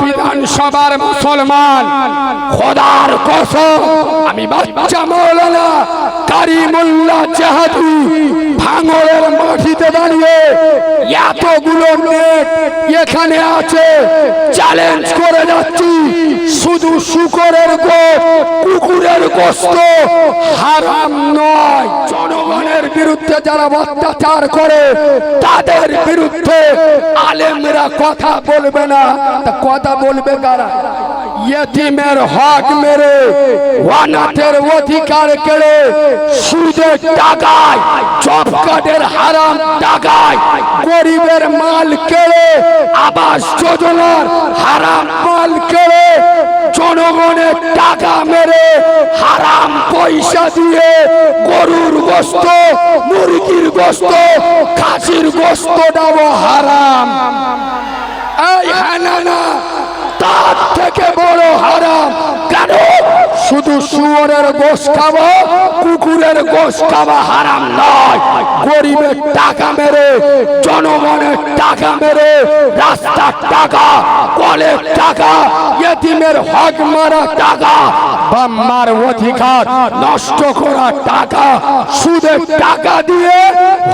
বিধানসভার মুসলমান। খোদার কসম আমি বাচ্চা মৌলানা কারিমুল্লাহ জাহাদি ভাঙড়ের মাটিতে দাঁড়িয়ে এতগুলো নেট এখানে আছে। চ্যালেঞ্জ করে যাচ্ছি। শুধু শুকরের গোপ কুকুরের গোস্ত হারাম নয়। জনগণের বিরুদ্ধে যারা অত্যাচার করে, তাদের বিরুদ্ধে আলেমরা কথা বলবে না। কথা বলবে কারা? ইয়েতিমের হক মেরে ওয়ানাতের অধিকার কেড়ে সুদের টাকায় জব কার্ডের হারাম টাকায় গরিবের মাল কেড়ে আবাস যোজনার হারাম মাল কেড়ে জনগণের টাকা মেরে হারাম পয়সা দিয়ে গরুর গোস্ত মুরগির গোস্ত খাসির গোস্ত দাও হারাম এই হানানা, তার থেকে বড় হারাম। কেন? শুধু শুয়োরের গোশ খাওয়া, কুকুরের গোশ খাওয়া হারাম নয়। গরিবের টাকা মেরে, জনগণের টাকা মেরে, রাস্তার টাকা, কলের টাকা ইয়েতিমের হক মারা টাকা, বাম্মার অধিকার নষ্ট করা টাকা, সুদের টাকা দিয়ে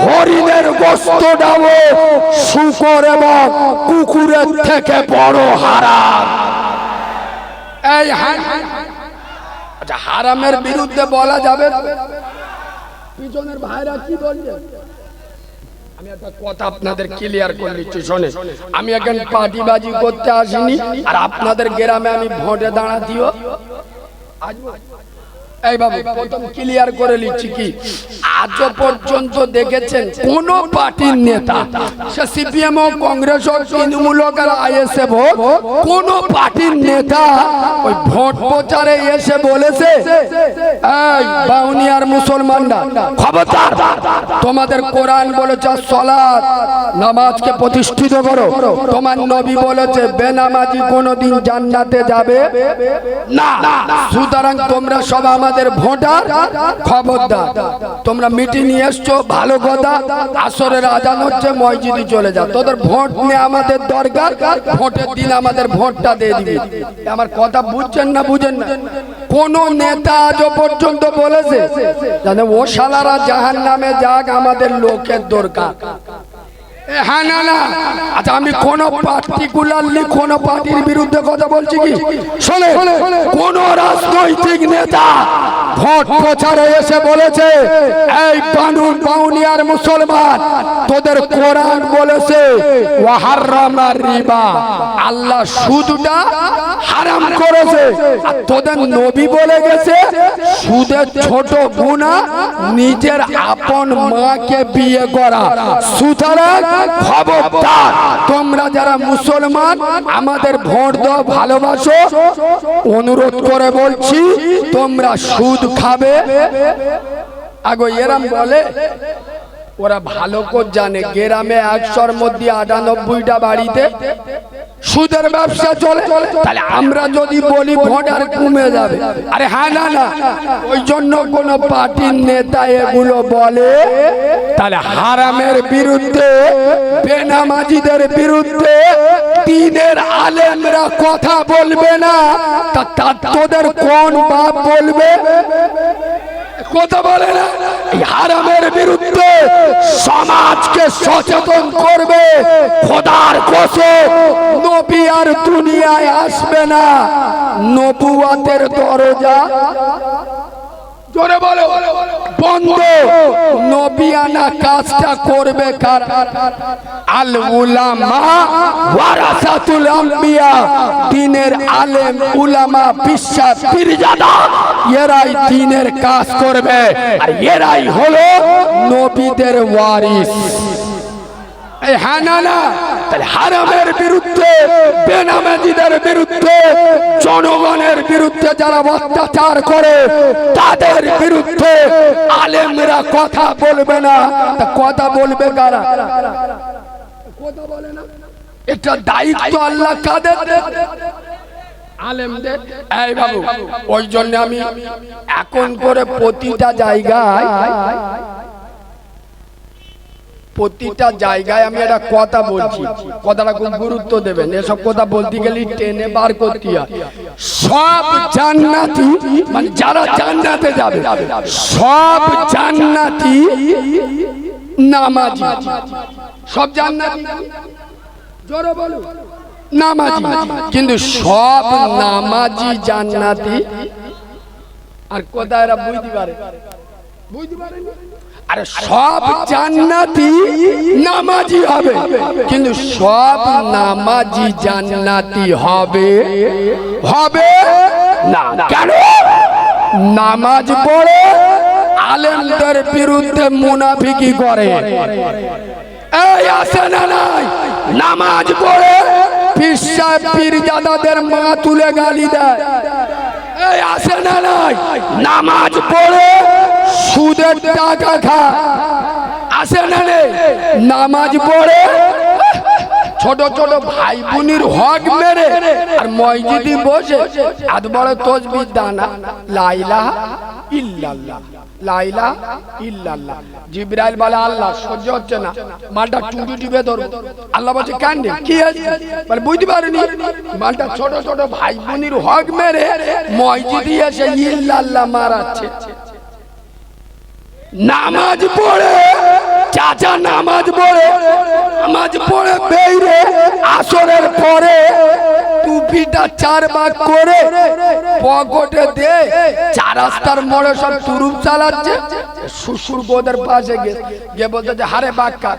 হরিণের গোস্ত ডাবো শুকর এবং কুকুরের থেকে বড় হারাম। এই আচ্ছা হারামের বিরুদ্ধে বলা যাবে? পিছনের ভাইরা কি বলবে? আমি একটা কথা আপনাদের ক্লিয়ার করে করতে আসিনি, আর আপনাদের গ্রামে আমি ভোটে এই বাবু প্রথম ক্লিয়ার করে নিচ্ছি কি? আজও পর্যন্ত দেখেছেন কোন পার্টির নেতা, সে সিপিএম হোক কংগ্রেস হোক তৃণমূল হোক আর আইএসএফ হোক কোন পার্টির নেতা ওই ভোট প্রচারে এসে বলেছে, এই বাউনিয়ার মুসলমানরা, খবরদার তোমাদের কোরআন বলেছে সলাৎ, নামাজকে প্রতিষ্ঠিত করো। তোমার নবী বলেছে, বেনামাজি কোনোদিন জান্নাতে যাবে না। সুতরাং তোমরা সব আমাদের ভোটার, খবরদার। তোমরা মিটিং নিয়ে এসছো, ভালো কথা। আসরের আজান হচ্ছে, মসজিদে চলে যাও। তোদের ভোট নিয়ে আমাদের দরকার, ভোটের দিন আমাদের ভোটটা দিয়ে দিবি। আমার কথা বুঝছেন না বুঝেন না? কোন নেতা আজও পর্যন্ত বলেছে জানে ও শালারা জাহান নামে যাক আমাদের লোকের দরকার। হ্যাঁ না না। আচ্ছা আমি কোন পার্টিকুলারলি কোন পার্টির বিরুদ্ধে কথা বলছি কি? শোনে কোন রাজনৈতিক নেতা ভোট প্রচারে এসে বলেছে এই বানুন বাউনিয়ার মুসলমান তোদের কোরআন বলেছে রিবা। আল্লাহ সুদটা হারাম করেছে। আর তোদের নবী বলে গেছে সুদের ছোট গুণা নিজের আপন মাকে বিয়ে করা। সুতরাং খবরদার তোমরা যারা মুসলমান, আমাদের ভোট দাও ভালোবাসো, অনুরোধ করে বলছি, তোমরা সুদ খাবে। আগো এরাম বলে, ওরা ভালো করে জানে, গ্রামে একশোর মধ্যে আটানব্বইটা বাড়িতে সুদের ব্যবসা চলে, তাহলে আমরা যদি বলি ভোট আর কমে যাবে। আরে হ্যাঁ না না, ওই জন্য কোন পার্টির নেতা এগুলো বলে, তাহলে হারামের বিরুদ্ধে, বেনামাজিদের বিরুদ্ধে দিনের আলেমরা কথা বলবে না, তা তোদের কোন বাপ বলবে? কথা বলে না। এই হারামের বিরুদ্ধে সমাজকে সচেতন করবে। খোদার কোষে নবী আর দুনিয়ায় আসবে না। নবুয়াতের দরজা জোরে বলো। বন্ধ, নবিয়ানা কাজটা করবে কার? আল উলামা ওয়ারাসাতুল আম্বিয়া, দিনের আলেম উলামা বিশ্বাস পীরজাদা এরাই দ্বীনের কাজ করবে। আর এরাই হলো নবীদের ওয়ারিস। হ্যাঁ না না তাহলে হারামের বিরুদ্ধে বেনামাজিদের বিরুদ্ধে জনগণের বিরুদ্ধে যারা অত্যাচার করে তাদের বিরুদ্ধে আলেমরা কথা বলবে না। তা কথা বলবে কারা? কথা বলে না। এটা দায়িত্ব আল্লাহ কাদের? আলেমদের। এই বাবু ওই জন্য আমি এখন করে প্রতিটা জায়গায় প্রতিটা জায়গায় আমি একটা কথা বলছি। কথাটা খুব গুরুত্ব দেবেন এসব কথা বলতে গেলে টেনে বার করতে হয়। সব জান্নাতি মানে যারা জান্নাতে যাবে সব জান্নাতি নামাজি। সব জান্নাতি জোরে বলো। নামাজি। কিন্তু সব নামাজি জান্নাতি। আর কোথায় এরা বুঝতে পারে? বুঝতে পারে না? আরে সব জান্নাতি নামাজি হবে। কিন্তু সব নামাজি জান্নাতি হবে। হবে? না। কেন? নামাজ পড়ে আলেমদের বিরুদ্ধে মুনাফিকি করে। এই আসে না নাই? নামাজ পড়ে পিসা পীরজাদাদের মা তুলে গালি দেয়। এই আসে না নাই? নামাজ পড়ে সুদের টাকা খা। আসে না নামাজ পড়ে। ছোট ছোট ভাই বোনির হক মেরে আর মসজিদে বসে। এত বড় তসবির দানা। লাইলা ইল্লাল্লাহ। লাইলা ইল্লাল্লাহ। জিব্রাইল বলে, আল্লাহ, সহ্য হচ্ছে না। মালটা টুটি টিপে ধরো আল্লাহ বলছে, কেন কি আছে বলে, বুঝতে পারিনি। মালটা ছোট ছোট ভাই বোনির হক মেরে মসজিদে এসে ইল্লাল্লাহ মারাচ্ছে। নামাজ পড়ে, চাচা নামাজ পড়ে নামাজ পড়ে বেইরে, আসরের পরে টুপিটা চার ভাগ করে পকেটে দে, চার রাস্তার মোড়ে সব তুরুপ চালাচ্ছে, শ্বশুর বোদের পাশে গিয়ে গিয়ে বলছে যে, হারে বাক্কা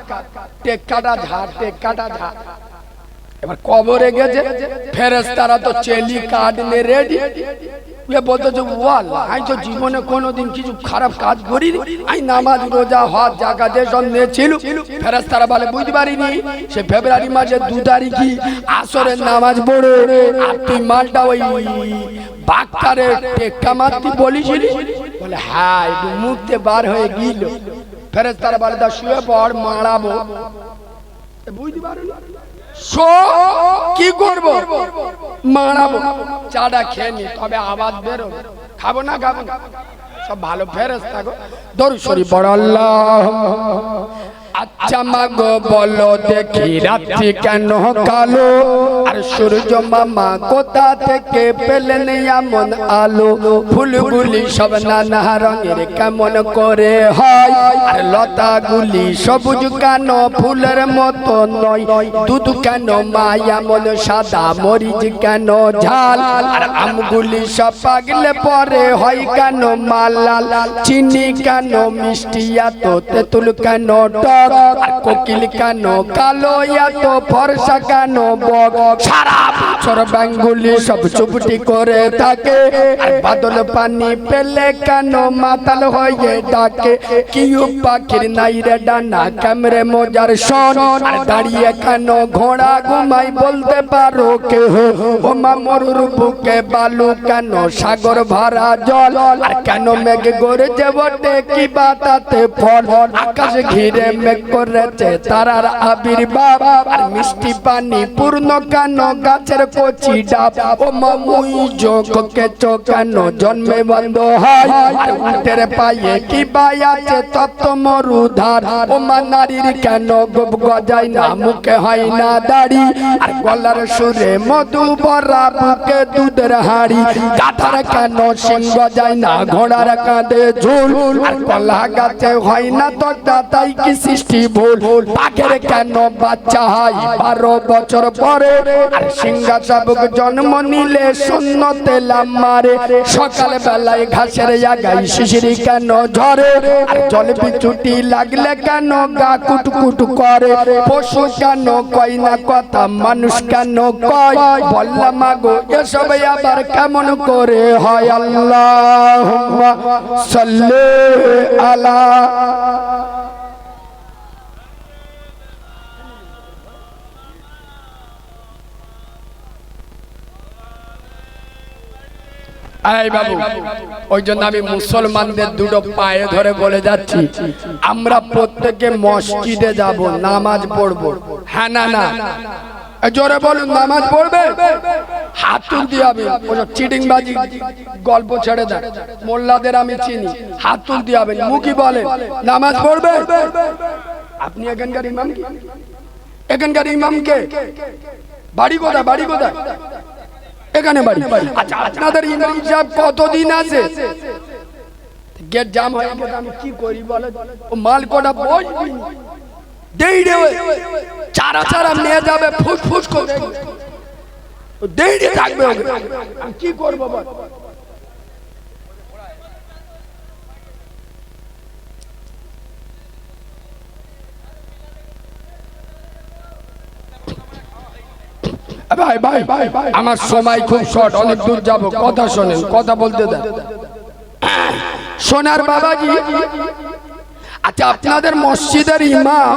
টেক কাটা ঝাড় টেক কাটা ঝাড় এবার কবরে গেছে ফেরেস তারা তো চেলি নিয়ে রেডি জীবনে কোনোদিন কিছু খারাপ কাজ করিনি আমি নামাজ, রোজা, হজ জায়গা যে সব বলে, বুঝতে পারিনি, সে ফেব্রুয়ারি মাসের দু তারিখই নামাজ পড়ে, আর মালটা ওই বাক্কারে টেক্কা মারতি বলিসিলি বলে হ্যাঁ মুখতে বার হয়ে গিল। ফেরেস তারা বলে শুয়ে পড়, মারাবো। বুঝতে পারো শো, কি করব? মারাবো। চাটা খেয়ে নি, তবে আবাদ বেরো। খাব না খাব না। সব ভালো ফেরেস থাকো দরু শরীফ বড় আল্লাহ। আচ্ছা মাগো, বলো দেখি রাত্রি কেন কালো? আর সূর্য মামা কোথা থেকে পেলেন এমন আলো? ফুলগুলি সব নানা রঙের কেমন করে হয়? আর লতাগুলি সবুজ কেন? ফুলের মতো নয়। দুধ কেন মায়া মন সাদা মরিচ কেন? ঝাল। আর আমগুলি সব পাগলে পরে হয় কেন? মালাল। চিনি কেন? মিষ্টি এত তেঁতুল কেন? টক। কোকিল কালো বাদল পানি পেলে কেন মাতাল হয়ে ডাকে? পাখির নাই রে ডানা আর দাঁড়িয়ে কেন ঘোড়া ঘুমাই বলতে পারো কে ও মামরুর বুকে বালু কেন সাগর ভরা জল? কেন মেঘ গড়েছে বটে কি বাতাতে ফল? আকাশ ঘিরে মেঘ করেছে, তারার আবির্ভাব আর মিষ্টি পানি, পূর্ণ কেন? গাছের কচি ডাব ও জন্মে বন্ধ হয়। আর পায়ে কি বাই আছে? মরুধার। ও মা নারীর কেন গজায় না? মুখে হয় না দাড়ি। আর গলার সুরে মধু বুকে দুধের হাড়ি। কেন সিংহ যায় না? ঘোড়ার কাঁধে ঝুল। আর কলা গাছে হয় না তো তাই কি সৃষ্টি ভুল বাঘের কেন বাচ্চা হয়। বারো বছর পরে আর সিংহা শাবক জন্ম নিলে শূন্য তেলাম মারে। সকাল বেলায় ঘাসের জায়গায় শিশিরি কেন ঝরে? জল বিচুটি লাগলে কেন গা কুটকুট করে? পশু কেন কয় না কথা, মানুষ কেন কয়? বললাম, মাগো, এসব আবার কেমন করে হয় আল্লাহ সাল্লে আলা এই বাবু ওই জন্য আমি মুসলমানদের দুটো পায়ে ধরে বলে যাচ্ছি, আমরা প্রত্যেকে মসজিদে যাব, নামাজ পড়ব। হ্যাঁ না না। জোরে বলুন, নামাজ পড়বে? হাত তুলতে হবে ওসব চিটিংবাজি গল্প ছেড়ে দেয়, মোল্লাদের আমি চিনি। হাত তুলতে হবে মুখি বলে, নামাজ পড়বে? আপনি এখানকার ইমাম কি? এখানকার ইমামকে বাড়ি কোথায় বাড়ি কোথায়? এখানে বাড়ি। আচ্ছা আপনাদের ইমাম সাহেব কতদিন আছে? গেট জাম হয়ে গেছে আমি কি করি বলে? ও মাল কটা বসবি দেই রে চারা চারা নিয়ে যাবে ফুস ফুস করে। ও দেই রে থাকবে আমি কি করব বল? ভাই ভাই ভাই আমার সময় খুব শর্ট অনেক দূর যাব। কথা শোনেন, কথা বলতে দেন। সোনার বাবাজি আচ্ছা আপনাদের মসজিদের ইমাম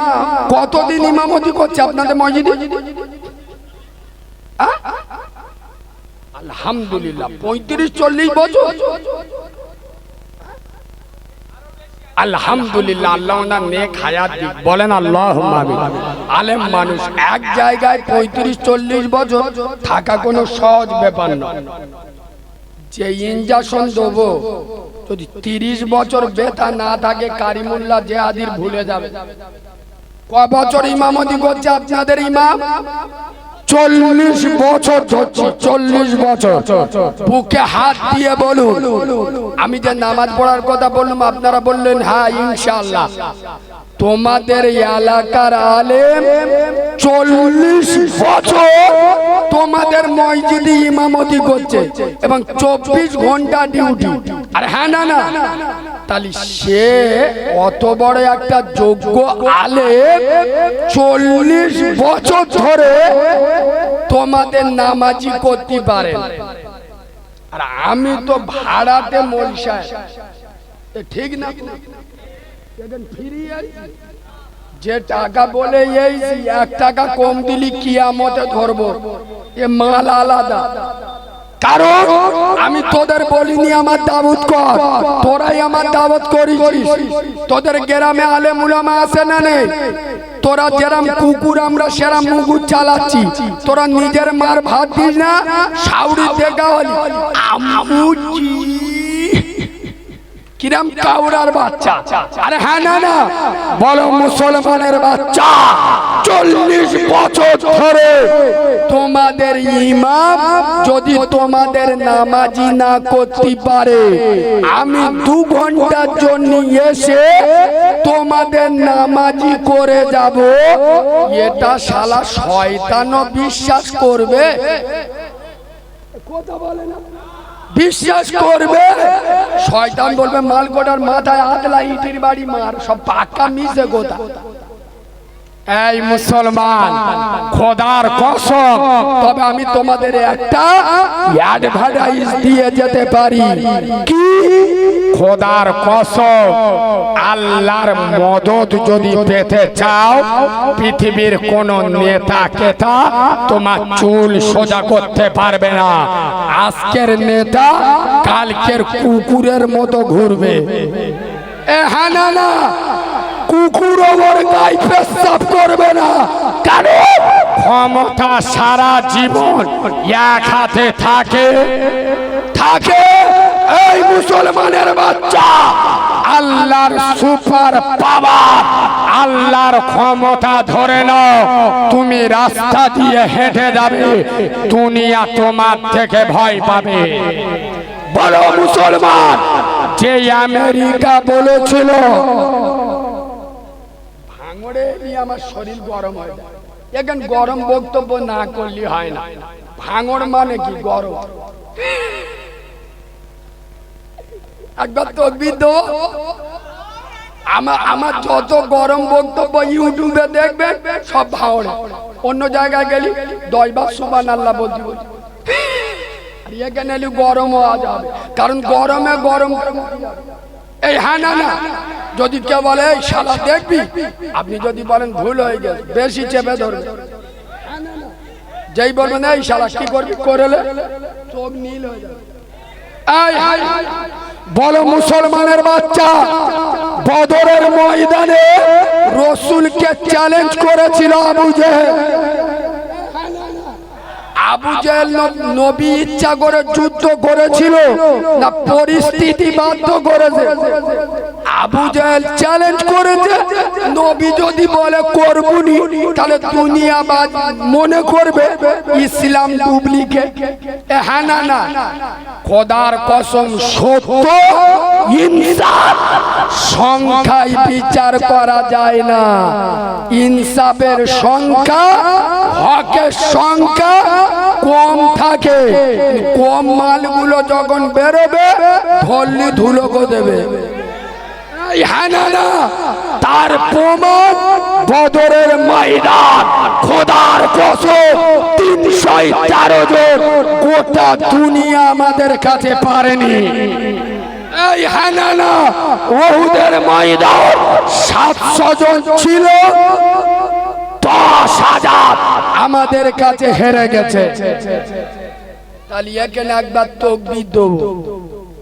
কতদিন ইমামতি করছে আপনাদের মসজিদে? আলহামদুলিল্লাহ, পঁয়ত্রিশ, চল্লিশ বছর? আলহামদুলিল্লাহ, আল্লাহ ওনার নেক হায়াত দিক। বলেন আল্লাহ আলেম মানুষ এক জায়গায় পঁয়ত্রিশ, চল্লিশ বছর থাকা কোনো সহজ ব্যাপার নয় যে ইঞ্জেকশন দেবো, যদি তিরিশ বছর বেতা না থাকে, কারিমুল্লাহ জেহাদির ভুলে যাবে। ক বছর ইমামতি করছে আপনাদের ইমাম? চল্লিশ বছর ধরছি, চল্লিশ বছর। বুকে হাত দিয়ে বলুন। আমি যে নামাজ পড়ার কথা বললাম, আপনারা বললেন হ্যাঁ ইনশাআল্লাহ। তোমাদের এলাকার আলেম চল্লিশ বছর তোমাদের মসজিদে ইমামতি করছে এবং চব্বিশ ঘণ্টা ডিউটি। আর হ্যাঁ না না তাহলে সে অত বড় একটা যোগ্য আলেম চল্লিশ বছর ধরে তোমাদের নামাজি করতে পারে। আর আমি তো ভাড়াতে মলসায় ঠিক না। যে টাকা বলে এই এক টাকা কম দিলি কিয়ামতে ধরবো, এ মাল আলাদা। কারণ আমি তোদের বলিনি আমার দাবত কর, তোরাই আমার দাবত করিস তোদের গ্রামে আলে মুলামা আছে না নেই? তোরা যেরাম কুকুর, আমরা সেরাম মুগুর চালাচ্ছি। তোরা নিজের মার ভাত দিস না সাউরি দেখা হলি। আমুচি কিরাম কাউরার বাচ্চা? আরে হ্যাঁ না না। বলো মুসলমানের বাচ্চা। চল্লিশ বছর ধরে তোমাদের ইমাম যদি তোমাদের নামাজি না করতে পারে, আমি দু ঘণ্টার জন্য এসে তোমাদের নামাজি করে যাব। এটা শালা শয়তানও বিশ্বাস করবে। কথা বলে না। বিশ্বাস করবে? শয়তান বলবে মালকোটার মাথায় আদলা ইটির বাড়ি মার, সব পাক্কা মিশে গোদা এই মুসলমান, খোদার কসম, তবে আমি তোমাদের একটা অ্যাডভার্টাইজ দিয়ে যেতে পারি। কি? খোদার কসম, আল্লাহর মদত যদি পেতে চাও, পৃথিবীর কোন নেতা, কেতা তোমার চুল সোজা করতে পারবে না। আজকের নেতা কালকের কুকুরের মতো ঘুরবে। কুকুর গায়ে করবে না। ক্ষমতা সারা জীবন এক হাতে থাকে। থাকে। এই মুসলমানের বাচ্চা, আল্লাহর সুপার পাওয়ার, আল্লাহর ক্ষমতা ধরে নাও। তুমি রাস্তা দিয়ে হেঁটে যাবে, দুনিয়া তোমার থেকে ভয় পাবে। বলো মুসলমান, যে আমেরিকা বলেছিল, ভাঙড়ে আমার শরীর গরম হয় এখন গরম বক্তব্য না করলে হয় না। ভাঙড় মানে কি? গরম। একবার তকবির দেবো আমার আমার যত গরম বক্তব্য ইউটিউবে দেখবে, সব ভাঙড়ে অন্য জায়গায় গেলি দশবার সুবান আল্লাহ বলছি এখানে এলি গরম হওয়া কারণ গরমে গরম। এই হ্যাঁ না না। যদি কেউ বলে, এই শালা দেখবি? আপনি যদি বলেন, ভুল হয়ে গেছে, বেশি চেপে ধরবে। যেই বলবেন এই শালা কি করবি? করেলে চোখ নীল হয়ে যাবে। বলো মুসলমানের বাচ্চা, বদরের ময়দানে রসুলকে চ্যালেঞ্জ করেছিল আবু জেহেল। আবু জেহেল নবী ইচ্ছা করে যুদ্ধ করেছিল, না পরিস্থিতি বাধ্য করেছে। আবু জাহেল চ্যালেঞ্জ করেছে। নবী যদি বলে, করবুনি তাহলে দুনিয়া বা মনে করবে, ইসলাম ডুপ্লিকেট হ্যাঁ না না। খোদার কসম, সত্য, ইনসাফ, সংখ্যায় বিচার করা যায় না। ইনসাফের সংখ্যা, হকের সংখ্যা কম থাকে। কম মালগুলো যখন বেরোবে ধরলি ধুলোকে দেবে। তার প্রমাণ বদরের ময়দান, খোদার কসম তিনশো তেরো জন গোটা দুনিয়া আমাদের কাছে পারেনি। ছিল আমাদের কাছে হেরে গেছে। এখানে একবার তকবির দেবো।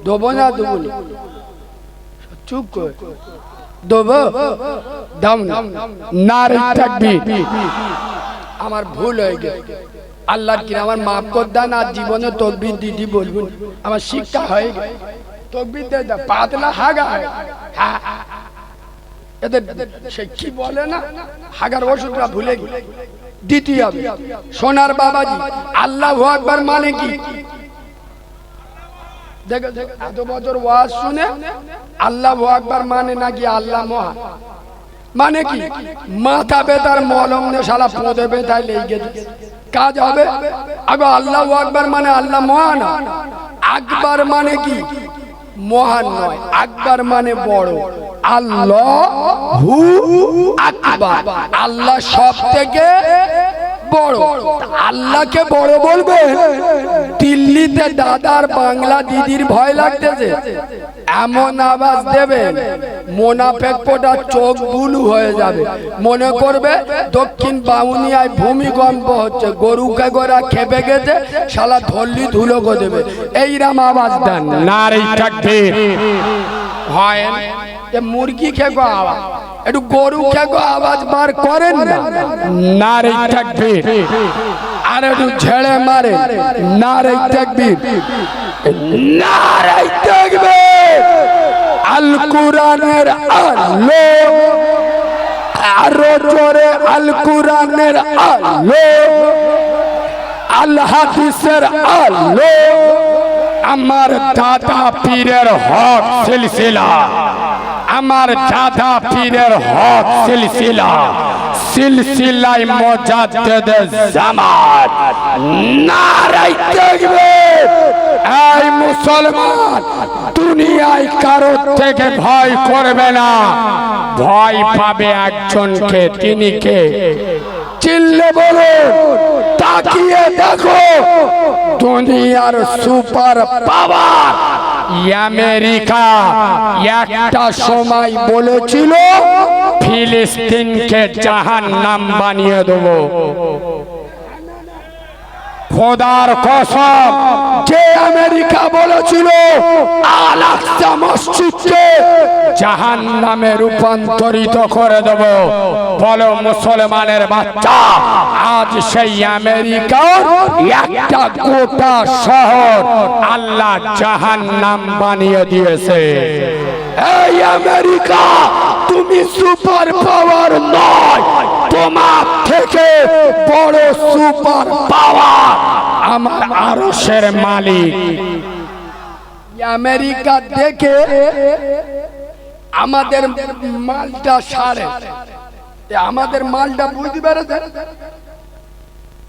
দেবো না দেবো? চুপ কর। দেবো দাম না। থাকবি। আমার ভুল হয়ে গেছে। আল্লাহর কি আমার মাফ কর দেন আর জীবনে তকবির দিদি বলব আমার শিক্ষা হয়ে গেছে। তকবির দে দা পাতলা হাগা। এদের সে কি বলে না? হাগার ওষুধটা ভুলে গেছে। দ্বিতীয় সোনার বাবাজি আল্লাহ আকবার মানে কি? দেখো এত বছর ওয়াজ শুনে আল্লাহ আকবার মানে নাকি আল্লাহ মহা? মানে কি? মাথা বেতার মলম নে শালা পোঁদে বেতায় লেগে কাজ হবে? আগে আল্লাহ আকবার মানে আল্লাহ মহান আকবার মানে কি? মহান নয়, আকবার মানে বড়। আল্লাহ হু আকবার। আল্লাহ সব থেকে বড় আল্লাহকে বড় বলবে দিল্লিতে দাদার বাংলা দিদির ভয় লাগতেছে। এমন আওয়াজ দেবে মোনাফেক পোটা চোখ বুলু হয়ে যাবে। মনে করবে দক্ষিণ বাউনিয়ায় ভূমিকম্প হচ্ছে গরুকে গোরা খেপে গেছে শালা ধল্লি ধুলো গো দেবে। এইরাম আওয়াজ দেন। নারী থাকবে হয় এ মুরগি খেগো আওয়াজ। একটু গরু খেগো আওয়াজ বার করেন না। নারী থাকবে আর একটু ঝেড়ে মারে। নারে তাকবীর নারে তাকবীর আল কোরআনের আলো। আরও জোরে আল কোরআনের আলো। আল হাদিসের আলো। আমার দাদা পীরের হক সিলসিলা। আমার দাদা পীরের হক সিলসিলা সিলসিলাই মোজাদ্দেদ জামাত। নারাই তাকবীর এই মুসলমান, দুনিয়ায় কারও থেকে ভয় করবে না। ভয় পাবে একজনকে তিনি কে চিল্লে বলো তাকিয়ে দেখো, দুনিয়ার সুপার পাওয়ার আমেরিকা একটা সময় বলেছিল ফিলিস্তিনকে জাহান নাম বানিয়ে দেবো। খোদার কসম, যে আমেরিকা বলেছিল আল আকসা মসজিদকে জাহান নামে রূপান্তরিত করে দেব। বলো, মুসলমানের বাচ্চা, আজ সেই আমেরিকার একটা গোটা শহর আল্লাহ জাহান নাম বানিয়ে দিয়েছে। এই আমেরিকা, তুমি সুপার পাওয়ার নয় তোমার থেকে বড় সুপার পাওয়ার আমার আরশের মালিক। আমেরিকা দেখে আমাদের মালটা সারে। আমাদের মালটা বুঝতে পেরেছে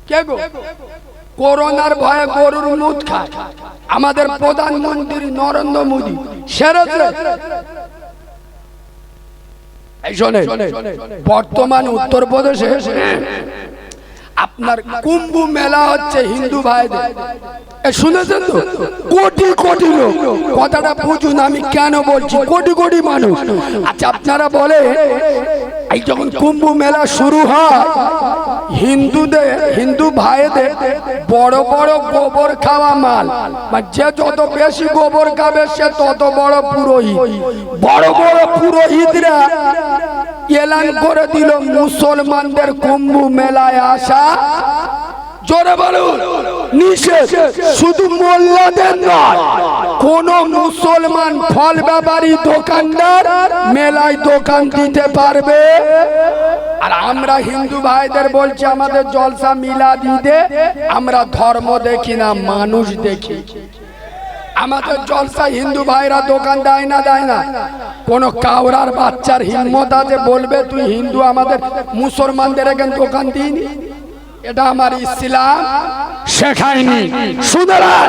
কে গো? করোনার ভয়ে গরুর মুদ খায়। আমাদের প্রধানমন্ত্রী নরেন্দ্র মোদী সেরেছে। শোনে বর্তমান উত্তরপ্রদেশে আপনার কুম্ভ মেলা হচ্ছে হিন্দু ভাইদের। শুনেছেন তো? কোটি কোটি লোক। কথাটা বুঝুন আমি কেন বলছি? কোটি কোটি মানুষ। আচ্ছা আপনারা বলে এই যখন কুম্ভ মেলা শুরু হয় হিন্দুদের হিন্দু ভাইদের বড় বড় গোবর খাওয়া মাল। যে যত বেশি গোবর খাবে সে তত বড় পুরোহিত। বড় বড় পুরোহিতরা এলান করে দিল মুসলমানদের কুম্ভ মেলায় আসা। জোরে বলুন শুধু মোল্লাদের নয়, কোন মুসলমান ফল ব্যাপারী দোকানদার মেলায় দোকান দিতে পারবে? আর আমরা হিন্দু ভাইদের বলছি, আমাদের জলসা মিলা দিতে আমরা ধর্ম দেখি না, মানুষ দেখি। আমাদের জলসা হিন্দু ভাইরা দোকান দেয় না দেয় না। কোন কাউরার বাচ্চার হিম্মত আছে, বলবে, তুই হিন্দু, আমাদের মুসলমানদের এখানে দোকান দিইনি? এটা আমার ইসলাম শেখায়নি। সুতরাং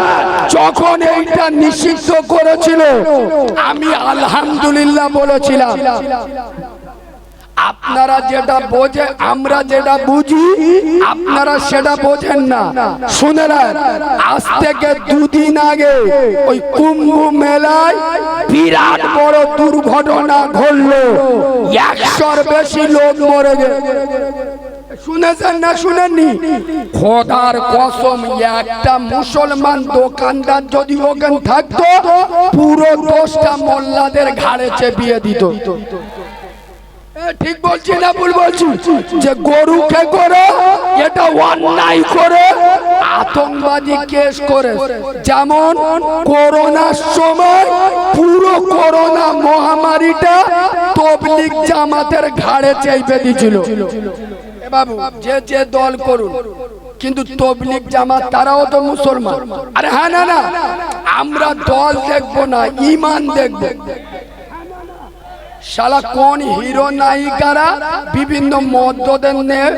যখন এইটা নিষিদ্ধ করেছিল, আমি আলহামদুলিল্লাহ বলেছিলাম আপনারা যেটা বোঝে, আমরা যেটা বুঝি, আপনারা সেটা বোঝেন না। শুনেলেন আজ থেকে দুদিন আগে ওই কুম্ভ মেলায় বিরাট বড় দুর্ঘটনা ঘটলো। একশোর বেশি লোক মরে গেছে। শুনেছেন না শুনেননি? খোদার কসম, একটা মুসলমান দোকানদার যদি ওখানে থাকতো, পুরো দোষটা মোল্লাদের ঘাড়ে চেপিয়ে দিত। ঠিক বলছি না ভুল বলছি? যে গরুকে করে? এটা অন্যায় করে, আতঙ্কবাদী কেস করে। যেমন করোনার সময়, পুরো করোনা মহামারীটা তবলিক জামাতের ঘাড়ে চেপে দিছিল এ বাবু, যে যে দল করুন, কিন্তু তবলিক জামাত তারাও তো মুসলমান। আরে হ্যাঁ না না, আমরা দল দেখব না, ইমান দেখব। শালা কোন হিরো নায়িকারা বিভিন্ন মদ্যদের নিয়ে,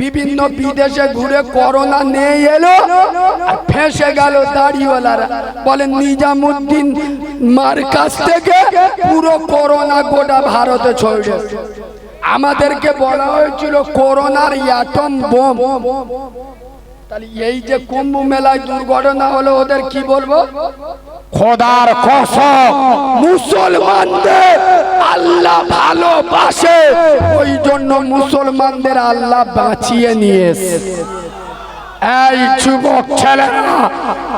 বিভিন্ন বিদেশে ঘুরে করোনা নিয়ে এলো ফেসে গেল দাড়িওয়ালারা। বলেন নিজামুদ্দিন, মার কাছ থেকে পুরো করোনা গোটা ভারতে ছড়িয়ে আমাদেরকে বলা হয়েছিল, করোনার অ্যাটম বোম। তাহলে এই যে কুম্ভ মেলায় দুর্ঘটনা হলো, ওদের কি বলব? খোদার কসম, মুসলমানদের আল্লাহ ভালোবাসে ওই জন্য মুসলমানদের আল্লাহ বাঁচিয়ে নিয়ে। এই যুবক ছেলেরা,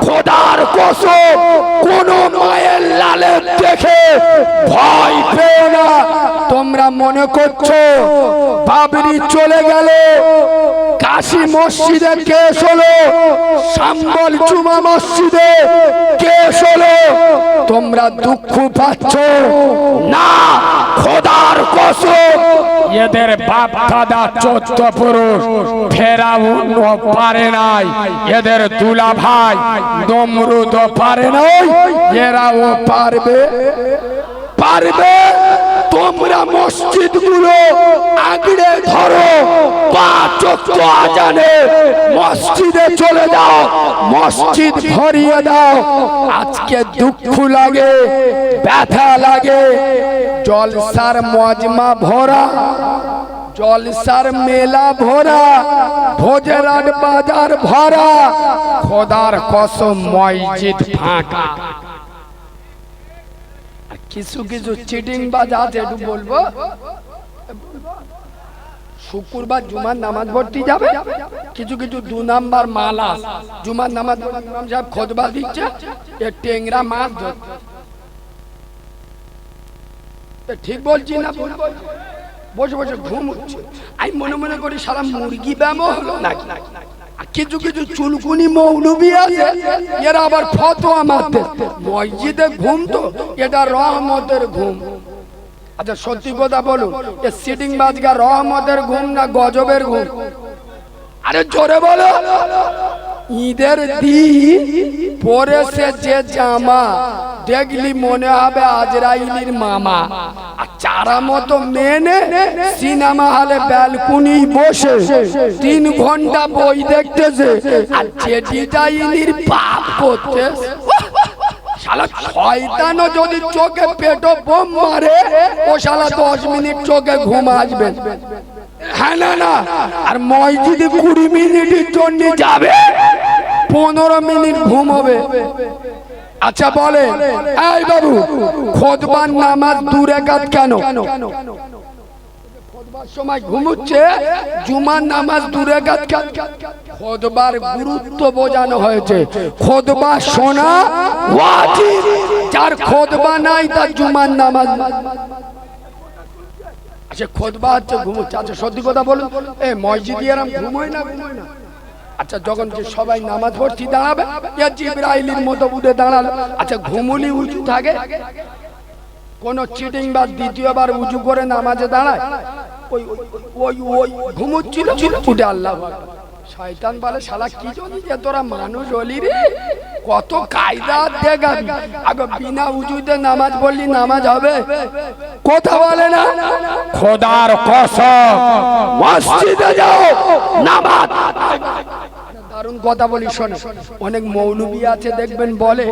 খোদার কসম, কোন মায়ের লালে দেখে ভয় পেও না তোমরা মনে করছ, বাবরি চলে গেল কাশী মসজিদে কেস হলো, সাম্বল জুমা মসজিদে কেস হলো। তোমরা দুঃখ পাচ্ছ? না, খোদার কসম, এদের বাপ দাদা চোদ্দ পুরুষ, ফেরাউন পারে নাই, এদের দুলা ভাই নমরুদ পারে নাই, এরাও পারবে? পারবে? তোমরা মসজিদগুলো আগড়ে ধরো পাঁচ আজানে মসজিদে চলে যাও, মসজিদ ভরিয়ে দাও। আজকে দুঃখ লাগে, ব্যথা লাগে। জলসার মজমা ভরা, জলসার মেলা ভরা ভোজরাট বাজার ভরা, খোদার কসম মসজিদ ফাঁকা। কিছু কিছু চিটিং বা আছে একটু বলব শুক্রবার জুমার নামাজ পড়তে যাবে। কিছু কিছু দু নাম্বার মালা, জুমার নামাজ সাহেব খোদবা দিচ্ছে এ টেংরা মাছ ধরছে ঠিক বলছি না বসে বসে ঘুম হচ্ছে। আমি মনে মনে করি সারা মুরগি ব্যায়ামও হলো নাকি? আর কিছু কিছু চুলকুনি মৌলবি আছে, এরা আবার ফতোয়া মারতে। মসজিদে ঘুম তো, এটা রহমতের ঘুম। আচ্ছা সত্যি কথা বলুন, এ সিটিং বাজগা রহমতের ঘুম না গজবের ঘুম? আরে জোরে বলো। ঈদের দিন পরেছে যে জামা, দেখলি মনে হবে আজরাইলির মামা। আর চারা মতো মেনে সিনেমা হলে ব্যালকুনি বসে, তিন ঘণ্টা বই দেখতেছে, আর যে ডিজাইনির পাপ করতে শালা শয়তানও যদি চোখে পেটো বোম মারে, ও শালা দশ মিনিট চোখে ঘুম আসবে। হ্যাঁ না না, আর মসজিদে কুড়ি মিনিটের জন্য যাবে? পনেরো মিনিট ঘুম হবে। আচ্ছা বলে এই বাবু, খোদবার নামাজ দূরে কাজ কেন? সময় ঘুমুচ্ছে জুমার নামাজ দূরে খোদবার গুরুত্ব বোঝানো হয়েছে। খোদবা শোনা যার খোদবা নাই, তার জুমার নামাজ আচ্ছা খোদবা হচ্ছে ঘুমুচ্ছে আচ্ছা সত্যি কথা বলুন। এ মসজিদ এরম ঘুমোয় না ঘুমোয় না। আচ্ছা যখন যে সবাই নামাজ পড়ছি, দাঁড়াবে? জিব্রাইলির মতো উঠে দাঁড়াল। আচ্ছা ঘুমুলি উঁচু থাকে? কোন চিটিং বা দ্বিতীয়বার উঁচু করে নামাজে দাঁড়ায়? ওই ওই ওই ঘুমুচ্ছিল, উঠে আল্লাহ। শয়তান বলে, শালা, কি জানি যে তোরা মানুষ হলি রে? কত কায়দা দেখাবি। আগে বিনা উঁচুতে নামাজ পড়লি, নামাজ হবে। কথা বলে না? খোদার কসম, মসজিদে যাও, নামাজ। দারুণ কথা বলি, শোনে। অনেক মৌলবী আছে, দেখবেন বলে,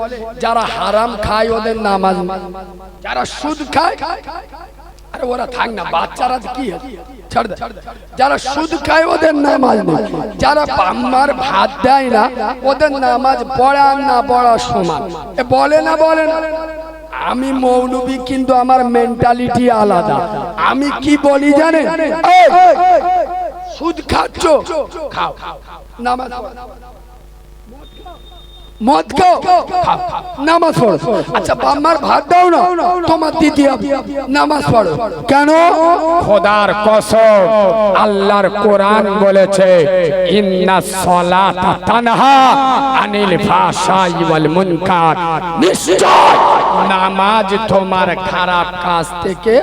যারা হারাম খায়, ওদের নামাজ যারা সুদ খায়, আরে ওরা থাক না, বাচ্চারা কি? ছাড়। যারা সুদ খায় ওদের নামাজ নেই যারা বাম্মার ভাত দেয় না ওদের নামাজ পড়া না পড়া সমান বলে না বলে না আমি মৌলবি কিন্তু আমার মেন্টালিটি আলাদা আমি কি বলি জানে সুদ খাচ্ছ খাও নামাজ। মদ খাও। নামাজ পড়ো। আচ্ছা বাম্মার ভাত দাও না। তোমার দিদি নামাজ পড়ো। কেন? খোদার কসম আল্লাহর কোরআন বলেছে ইন্না সলাতা তানহা আনিল ওয়াল মুনকার। নিশ্চয় নামাজ তোমার খারাপ কাজ থেকে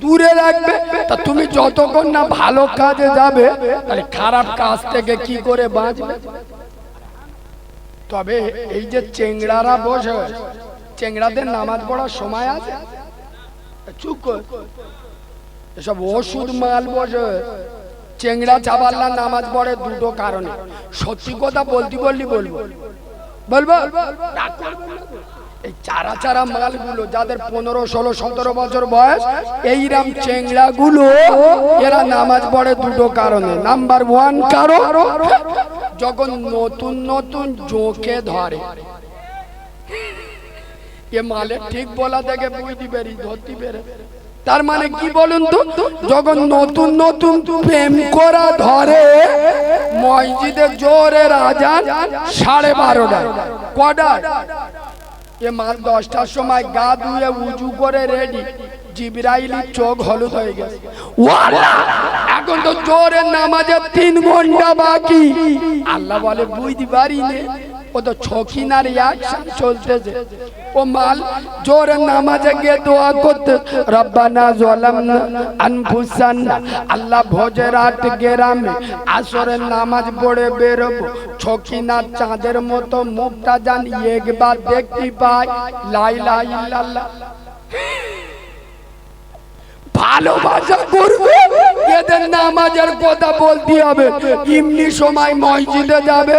দূরে রাখবে। তা তুমি যতক্ষণ না ভালো কাজে যাবে তাহলে খারাপ কাজ থেকে কি করে বাঁচবে? তবে এই যে চেংড়ারা বসে, চেংড়াদের নামাজ পড়ার সময় আছে? চুপ এসব ওষুধ মাল বসে। চেংড়া চাবাল্লা নামাজ পড়ে দুটো কারণে। সত্যি কথা বলতে বললি বলব। বলব? চারা যাদের পনেরো, ষোলো, সতেরো বছর বয়স, এইরাম চেংড়া গুলো এরা নামাজ পড়ে দুটো কারণে। নাম্বার ওয়ান যখন নতুন নতুন ধরে। এ মালে ঠিক বলা থেকে বুঝতে পেরি, ধরতে পেরে। তার মানে কি বলুন তো? যখন নতুন নতুন প্রেম করা ধরে, মসজিদে জোরে আজান সাড়ে বারোটায়। কটায়? এ মাল দশটার সময় গা ধুয়ে উজু করে রেডি। জিবরাইলির চোখ হলুদ হয়ে গেছে। এখন তো জোরের নামাজের তিন ঘণ্টা বাকি। আল্লাহ বলে, বুঝতে পারি নে ও তো ছকিনার অ্যাকশন চলতেছে। ও মাল জোরের নামাজে গিয়ে দোয়া করতে। রব্বানা জলামনা আনফুসানা, আল্লাহ ভোজরাট গেরামে আসরের নামাজ পড়ে বেরোবো। ছকিনার চাঁদের মতো মুখটা জান একবার দেখতে পাই। লাইলা ইল্লাল্লাহ ভালোবাসা করবে? এদের নামাজের কথা বলতে হবে। এমনি সময় মসজিদে যাবে।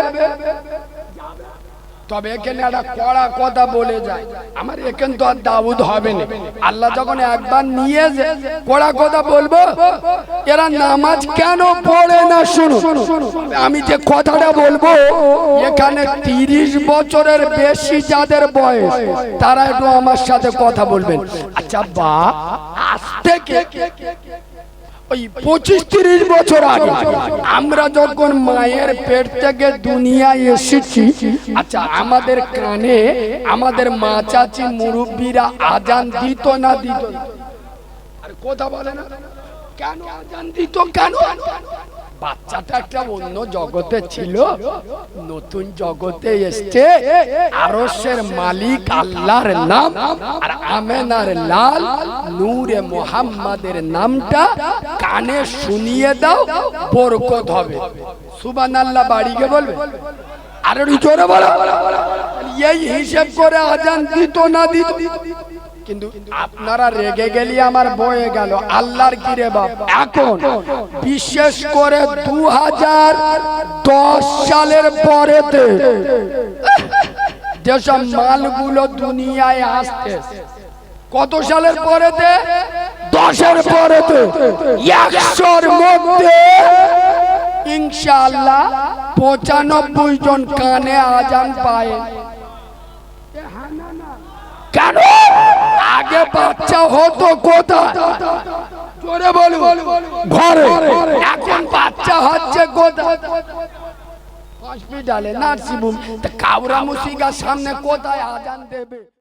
তবে এখানে একটা কড়া কথা বলে যায়। আমার এখানে তো আর দাউদ হবে না। আল্লাহ যখন একবার নিয়ে যে কড়া কথা বলব, এরা নামাজ কেন পড়ে না শুনো আমি যে কথাটা বলব, এখানে তিরিশ বছরের বেশি যাদের বয়স, তারা একটু আমার সাথে কথা বলবেন। আচ্ছা বা, আজ থেকে ওই পঁচিশ তিরিশ বছর আগে। আমরা যখন মায়ের পেট থেকে দুনিয়ায় এসেছি আচ্ছা আমাদের কানে আমাদের মা চাচি মুরব্বীরা আজান দিত না দিত? আর কথা বলে না। কেন আজান দিত? কেন? বাচ্চাটা একটা অন্য জগতে ছিল? নতুন জগতে এসছে। আরশের মালিক আল্লাহর নাম আর আমেনার লাল নূরে মোহাম্মদের নামটা কানে শুনিয়ে দাও, বরকত হবে। সুবান আল্লাহ বাড়িকে বলবে। আর জোরে বলো। এই হিসেব করে আজান দিত না দিত? কিন্তু আপনারা রেগে গেলি আমার বয়ে গেল। আল্লাহর কি রে বাপ? এখন বিশেষ করে দু হাজার দশ সালের পরেতে যেসব মালগুলো দুনিয়ায় আসতে কত সালের পরেতে? দশের পরেতে। একশোর মধ্যে ইনশাআল্লাহ পঁচানব্বই জন কানে আজান পায়। কেন? আগে বাচ্চা হতো কোথায়? জোরে বলুন। ঘরে। এখন বাচ্চা হচ্ছে কোথায়? হসপিটালে নার্সিং হোম কাউরা মুসিগার সামনে কোথায় আজান দেবে?